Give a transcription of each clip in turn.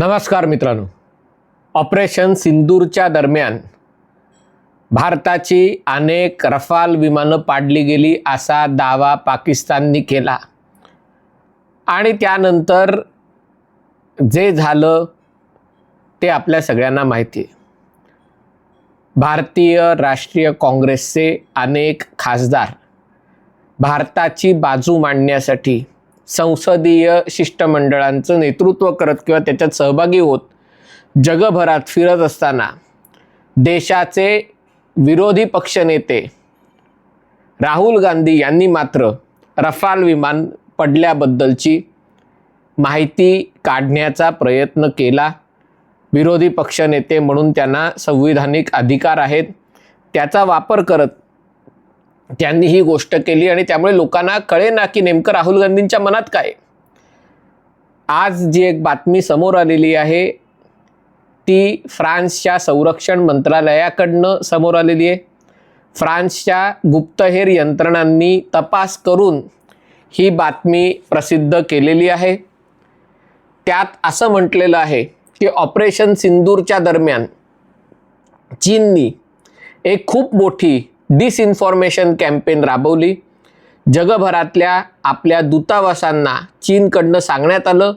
नमस्कार मित्रांनो. ऑपरेशन सिंदूरच्या दरम्यान भारताची अनेक रफाल विमानं पाडली गेली असा दावा पाकिस्ताननी केला. आणि त्यानंतर जे झालं ते आपल्या सगळ्यांना माहिती आहे. भारतीय राष्ट्रीय काँग्रेसचे अनेक खासदार भारताची बाजू मांडण्यासाठी संसदीय शिष्टमंडळांचं नेतृत्व करत किंवा त्याच्यात सहभागी होत जगभरात फिरत असताना देशाचे विरोधी पक्षनेते राहुल गांधी यांनी मात्र रफाल विमान पडल्याबद्दलची माहिती काढण्याचा प्रयत्न केला. विरोधी पक्षनेते म्हणून त्यांना संविधानिक अधिकार आहेत. त्याचा वापर करत त्यांनी ही गोष्ट केली आणि त्यामुळे लोकांना कळेना की नेमकं राहुल गांधींच्या मनात काय आज जी एक बातमी समोर आलेली आहे ती फ्रान्सच्या संरक्षण मंत्रालयाकडनं समोर आलेली आहे. फ्रान्सच्या गुप्तहेर यंत्रणांनी तपास करून ही बातमी प्रसिद्ध केलेली आहे. त्यात असं म्हटलेलं आहे की ऑपरेशन सिंदूरच्या दरम्यान चीननी एक खूप मोठी डिसइन्फॉर्मेशन कॅम्पेन राबवली. जगभरातल्या आपल्या दूतावासांना चीनकडनं सांगण्यात आलं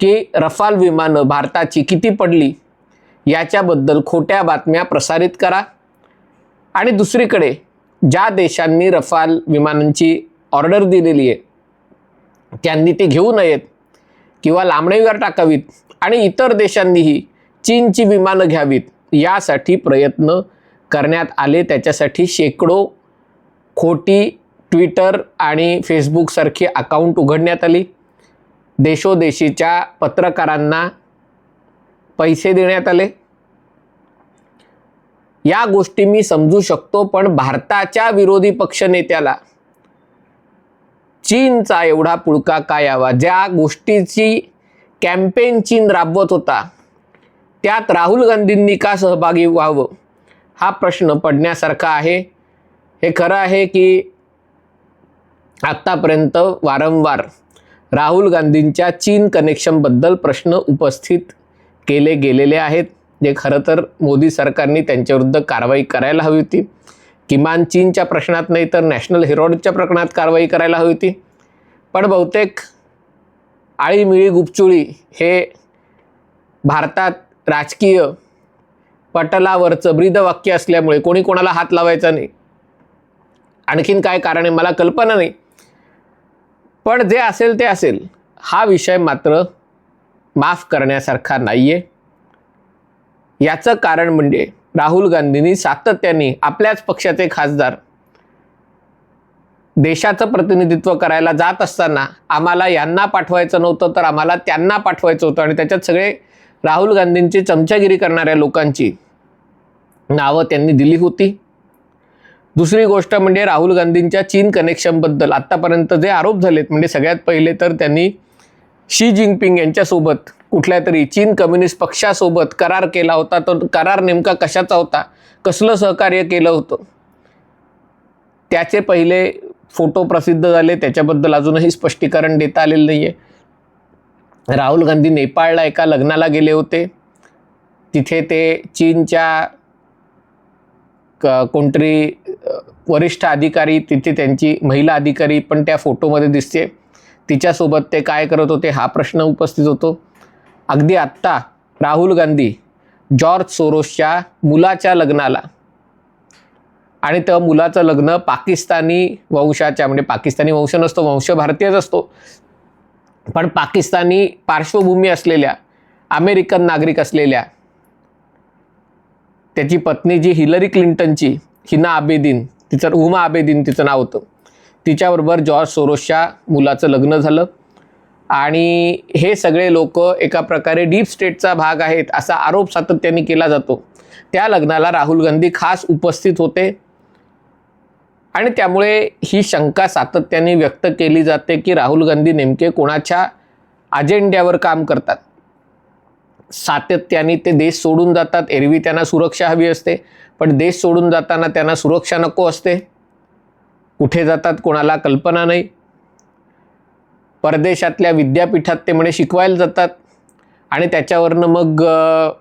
की रफाल विमानं भारताची किती पडली याच्याबद्दल खोट्या बातम्या प्रसारित करा. आणि दुसरीकडे ज्या देशांनी रफाल विमानांची ऑर्डर दिलेली आहे त्यांनी ती घेऊ नयेत किंवा लांबणीवर टाकावीत आणि इतर देशांनीही चीनची विमानं घ्यावीत यासाठी प्रयत्न करण्यात आले त्याच्यासाठी शेकडो खोटी ट्विटर आणि फेसबुकसारखी अकाउंट उघडण्यात आली. देशोदेशीच्या पत्रकारांना पैसे देण्यात आले. या गोष्टी मी समजू शकतो पण भारताच्या विरोधी पक्षनेत्याला चीनचा एवढा पुळका काय यावा? ज्या गोष्टीची कॅम्पेन चीन राबवत होता त्यात राहुल गांधींनी का सहभागी व्हावं? हा प्रश्न पडण्यासारखा आहे. हे खरं आहे की आत्तापर्यंत वारंवार राहुल गांधींच्या चीन कनेक्शनबद्दल प्रश्न उपस्थित केले गेलेले आहेत. जे खरं तर मोदी सरकारने त्यांच्याविरुद्ध कारवाई करायला हवी होती. किमान चीनच्या प्रश्नात नाही तर नॅशनल हेरॉडच्या प्रकरणात कारवाई करायला हवी होती. पण बहुतेक आळीमिळी गुपचुळी हे भारतात राजकीय पटलावरचं ब्रीदवाक्य असल्यामुळे कोणी कोणाला हात लावायचा नाही. आणखीन काय कारण आहे मला कल्पना नाही. पण जे असेल ते असेल. हा विषय मात्र माफ करण्यासारखा नाही आहे याचं कारण म्हणजे राहुल गांधींनी सातत्याने आपल्याच पक्षाचे खासदार देशाचं प्रतिनिधित्व करायला जात असताना आम्हाला यांना पाठवायचं नव्हतं तर आम्हाला त्यांना पाठवायचं होतं आणि त्याच्यात सगळे राहुल गांधींची चमचागिरी करणाऱ्या लोकांची नावं त्यांनी दिली होती. दुसरी गोष्ट म्हणजे राहुल गांधींच्या चीन कनेक्शनबद्दल आत्तापर्यंत जे आरोप झालेत म्हणजे सगळ्यात पहिले तर त्यांनी शी जिनपिंग यांच्यासोबत कुठल्या तरी चीन कम्युनिस्ट पक्षासोबत करार केला होता. तर करार नेमका कशाचा होता? कसलं सहकार्य केलं होतं? त्याचे पहिले फोटो प्रसिद्ध झाले. त्याच्याबद्दल अजूनही स्पष्टीकरण देता आलेलं नाही आहे राहुल गांधी नेपाळला एका लग्नाला गेले होते. तिथे ते चीनच्या क कोणतरी वरिष्ठ अधिकारी तिथे त्यांची महिला अधिकारी पण त्या फोटोमध्ये दिसते. तिच्यासोबत ते काय करत होते हा प्रश्न उपस्थित होतो. अगदी आत्ता राहुल गांधी जॉर्ज सोरोसच्या मुलाच्या लग्नाला आणि त्या मुलाचं लग्न पाकिस्तानी वंशाच्या म्हणजे पाकिस्तानी वंश नसतो वंश भारतीयच असतो. पण पाकिस्तानी पार्श्वभूमी असलेल्या अमेरिकन नागरिक असलेल्या त्याची पत्नी जी हिलरी क्लिंटनची हिना आबेदीन तिचं उमा आबेदीन तिचं नाव होतं. तिच्याबरोबर जॉर्ज सोरोसच्या मुलाचं लग्न झालं. आणि हे सगळे लोक एका प्रकारे डीप स्टेटचा भाग आहेत असा आरोप सातत्याने केला जातो. त्या लग्नाला राहुल गांधी खास उपस्थित होते. आणि त्यामुळे ही शंका सातत्याने व्यक्त केली जाते की राहुल गांधी नेमके कोणाच्या अजेंड्यावर काम करतात. सातत्याने ते देश सोडून जातात एरवी त्यांना सुरक्षा हवी असते पण देश सोडून जाताना त्यांना सुरक्षा नको असते. कुठे जातात कोणाला कल्पना नाही. परदेशातल्या विद्यापीठात ते म्हणे शिकवायला जातात आणि त्याच्यावरनं मग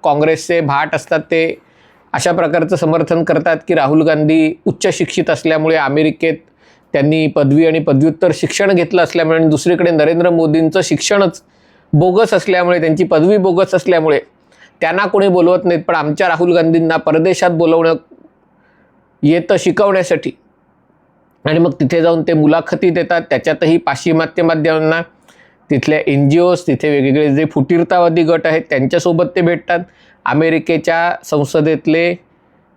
काँग्रेसचे भाट असतात ते अशा प्रकारचं समर्थन करतात की राहुल गांधी उच्च शिक्षित असल्यामुळे अमेरिकेत त्यांनी पदवी आणि पदव्युत्तर शिक्षण घेतलं असल्यामुळे आणि दुसरीकडे नरेंद्र मोदींचं शिक्षणच बोगस असल्यामुळे त्यांची पदवी बोगस असल्यामुळे त्यांना कोणी बोलवत नाहीत. पण आमच्या राहुल गांधींना परदेशात बोलवणं येतं शिकवण्यासाठी. आणि मग तिथे जाऊन ते मुलाखती देतात. त्याच्यातही पाश्चिमात्य माध्यमांना तिथल्या एन जी ओज तिथे वेगवेगळे जे फुटीरतावादी गट आहेत त्यांच्यासोबत ते भेटतात. अमेरिकेच्या संसदेतले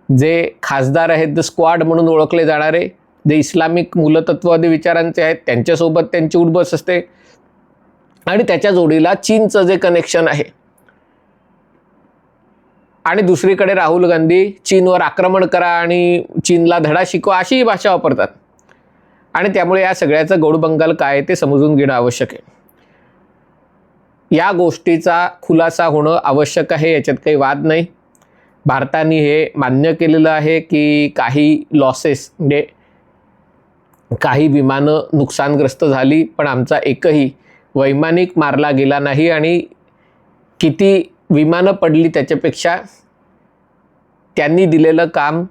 जे खासदार आहेत द स्क्वाड म्हणून ओळखले जाणारे जे इस्लामिक मूलतत्ववादी विचारांचे आहेत त्यांच्यासोबत त्यांची उठबस असते. आणि त्याच्या जोडीला चीनचं जे कनेक्शन आहे. आणि दुसरीकडे राहुल गांधी चीनवर आक्रमण करा आणि चीनला धडा शिकवा अशीही भाषा वापरतात. आणि त्यामुळे या सगळ्याचं गौडबंगाल काय आहे ते समजून घेणं आवश्यक आहे. या गोष्टीचा खुलासा होणं आवश्यक आहे याच्यात काही वाद नाही. भारताने हे मान्य केलेलं आहे की काही लॉसेस म्हणजे काही विमानं नुकसानग्रस्त झाली पण आमचा एकही वैमानिक मारला गेला नाही आणि किती विमानं पडली त्याच्यापेक्षा त्यांनी दिलेलं काम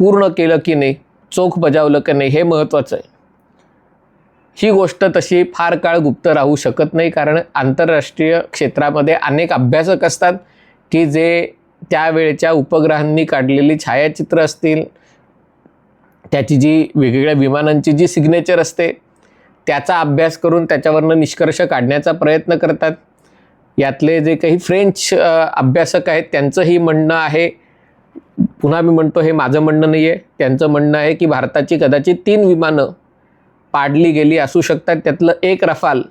पूर्ण केलं की नाही चोख बजावलं की नाही हे महत्त्वाचं आहे. ही गोष्ट तशी फार काळ गुप्त राहू शकत नाही कारण आंतरराष्ट्रीय क्षेत्रामध्ये अनेक अभ्यासक असतात की जे त्यावेळच्या उपग्रहांनी काढलेली छायाचित्र असतील. त्याची जी वेगवेगळ्या विमानांची जी सिग्नेचर असते त्याचा अभ्यास करून त्याच्यावरनं निष्कर्ष काढण्याचा प्रयत्न करतात. यातले जे काही फ्रेंच अभ्यासक आहेत त्यांचंही म्हणणं आहे पुन्हा मी म्हणतो हे माझं म्हणणं नाही आहे त्यांचं म्हणणं आहे की भारताची कदाचित तीन विमानं पाडली गेली असू शकतात. त्यातलं एक रफाल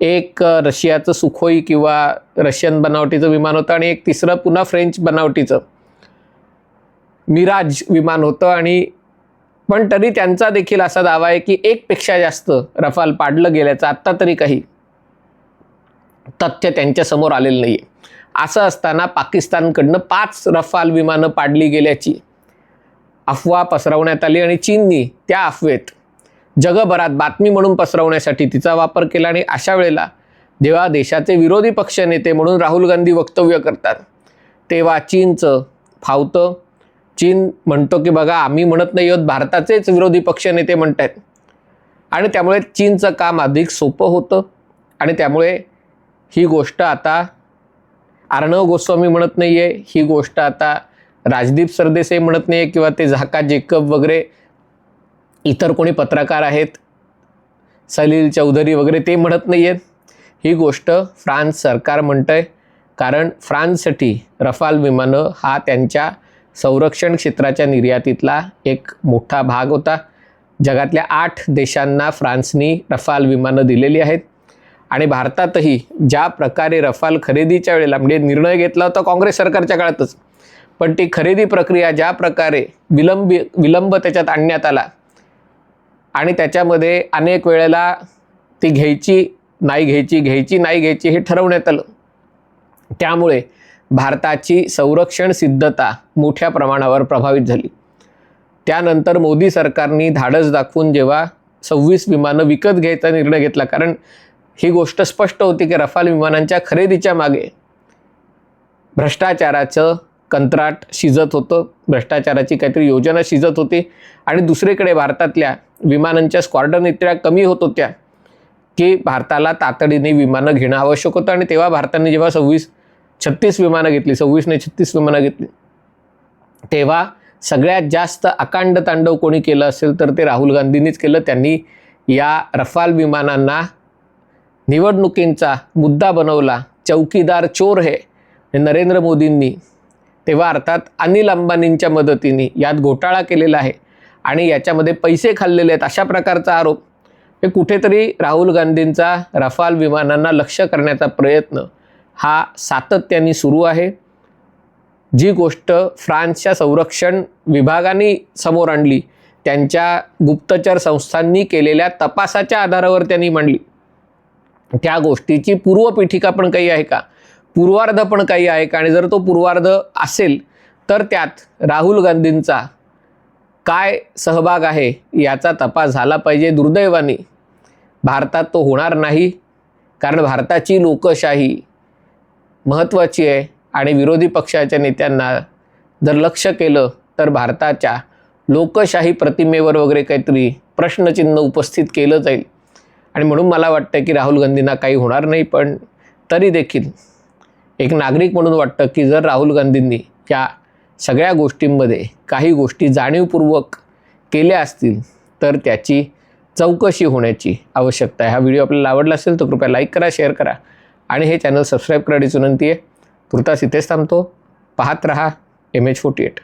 एक रशियाचं सुखोई किंवा रशियन बनावटीचं विमान होतं आणि एक तिसरं पुन्हा फ्रेंच बनावटीचं मिराज विमान होतं. आणि पण तरी त्यांचा देखील असा दावा आहे की एकपेक्षा जास्त रफाल पाडलं गेल्याचं आत्ता तरी काही तथ्य त्यांच्यासमोर आलेलं नाही आहे असं असताना पाकिस्तानकडनं पाच रफाल विमानं पाडली गेल्याची अफवा पसरवण्यात आली आणि चीननी त्या अफवेत जगभरात बातमी म्हणून पसरवण्यासाठी तिचा वापर केला आणि अशा वेळेला जेव्हा देशाचे विरोधी पक्ष नेते म्हणून राहुल गांधी वक्तव्य करतात तेव्हा चीनचं फावतं चीन म्हणतो की बघा आम्ही म्हणत नाही आहोत भारताचेच विरोधी पक्ष नेते म्हणत आहेत आणि त्यामुळे चीनचं काम अधिक सोपं होतं आणि त्यामुळे ही गोष्ट आता अर्णव गोस्वामी म्हणत नाही आहे ही गोष्ट आता राजदीप सरदेसाई म्हणत नाही आहे किंवा ते झाका जेकब वगैरे इतर कोणी पत्रकार आहेत सलील चौधरी वगैरे ते म्हणत नाही आहेत ही गोष्ट फ्रान्स सरकार म्हणतं आहे कारण फ्रान्ससाठी रफाल विमानं हा त्यांच्या संरक्षण क्षेत्राच्या निर्यातीतला एक मोठा भाग होता. जगातल्या आठ देशांना फ्रान्सनी रफाल विमानं दिलेली आहेत. आणि भारतातही ज्या प्रकारे रफाल खरेदीच्या वेळेला म्हणजे निर्णय घेतला होता काँग्रेस सरकारच्या काळातच पण ती खरेदी प्रक्रिया ज्या प्रकारे विलंबी विलंब त्याच्यात आणण्यात आला आणि त्याच्यामध्ये अनेक वेळेला ती घ्यायची नाही घ्यायची घ्यायची नाही घ्यायची हे ठरवण्यात आलं. त्यामुळे भारताची संरक्षण सिद्धता मोठ्या प्रमाणावर प्रभावित झाली. त्यानंतर मोदी सरकारने धाडस दाखवून जेव्हा सव्वीस विमानं विकत घ्यायचा निर्णय घेतला कारण ही गोष्ट स्पष्ट होती की रफाल विमानांच्या खरेदीच्या मागे भ्रष्टाचाराचं कंत्राट शिजत होतं भ्रष्टाचाराची काहीतरी योजना शिजत होती. आणि दुसरीकडे भारतातल्या विमानांच्या स्क्वॉर्डन इतक्या कमी होत होत्या की भारताला तातडीने विमानं घेणं आवश्यक होतं. आणि तेव्हा भारताने जेव्हा सव्वीस छत्तीस विमानं घेतली सव्वीसने छत्तीस विमानं घेतली तेव्हा सगळ्यात जास्त अकांड तांडव कोणी केलं असेल तर ते राहुल गांधींनीच केलं. त्यांनी या रफाल विमानांना निवडणुकींचा मुद्दा बनवला. चौकीदार चोर हे. हे नरेंद्र मोदींनी तेव्हा अर्थात अनिल अंबानींच्या मदतीने यात घोटाळा केलेला आहे आणि याच्यामध्ये पैसे खाल्लेले आहेत अशा प्रकारचा आरोप. हे कुठेतरी राहुल गांधींचा रफाल विमानांना लक्ष करण्याचा प्रयत्न हा सातत्याने सुरू आहे. जी गोष्ट फ्रान्सच्या संरक्षण विभागाने समोर आणली त्यांच्या गुप्तचर संस्थांनी केलेल्या तपासाच्या आधारावर त्यांनी मांडली. त्या गोष्टीची पूर्वपीठिका पण काही आहे का? पूर्वार्ध पण काही आहे का? आणि जर तो पूर्वार्ध असेल तर त्यात राहुल गांधींचा काय सहभाग आहे याचा तपास झाला पाहिजे दुर्दैवाने. भारतात तो होणार नाही कारण भारताची लोकशाही महत्त्वाची आहे आणि विरोधी पक्षाच्या नेत्यांना जर लक्ष केलं तर भारताच्या लोकशाही प्रतिमेवर वगैरे काहीतरी प्रश्नचिन्ह उपस्थित केलं जाईल. आणि म्हणून मला वाटतं की राहुल गांधींना काही होणार नाही पण तरी देखील एक नागरिक म्हणून वाटतं की जर राहुल गांधींनी या सगळ्या गोष्टींमध्ये काही गोष्टी जाणीवपूर्वक केल्या असतील तर त्याची चौकशी होण्याची आवश्यकता आहे. हा व्हिडिओ आपल्याला आवडला असेल तर कृपया लाईक करा शेअर करा आणि हे चॅनल सबस्क्राईब करण्याची विनंती आहे. तुर्तास इथेच थांबतो. पाहत रहा एम एच फोर्टी एट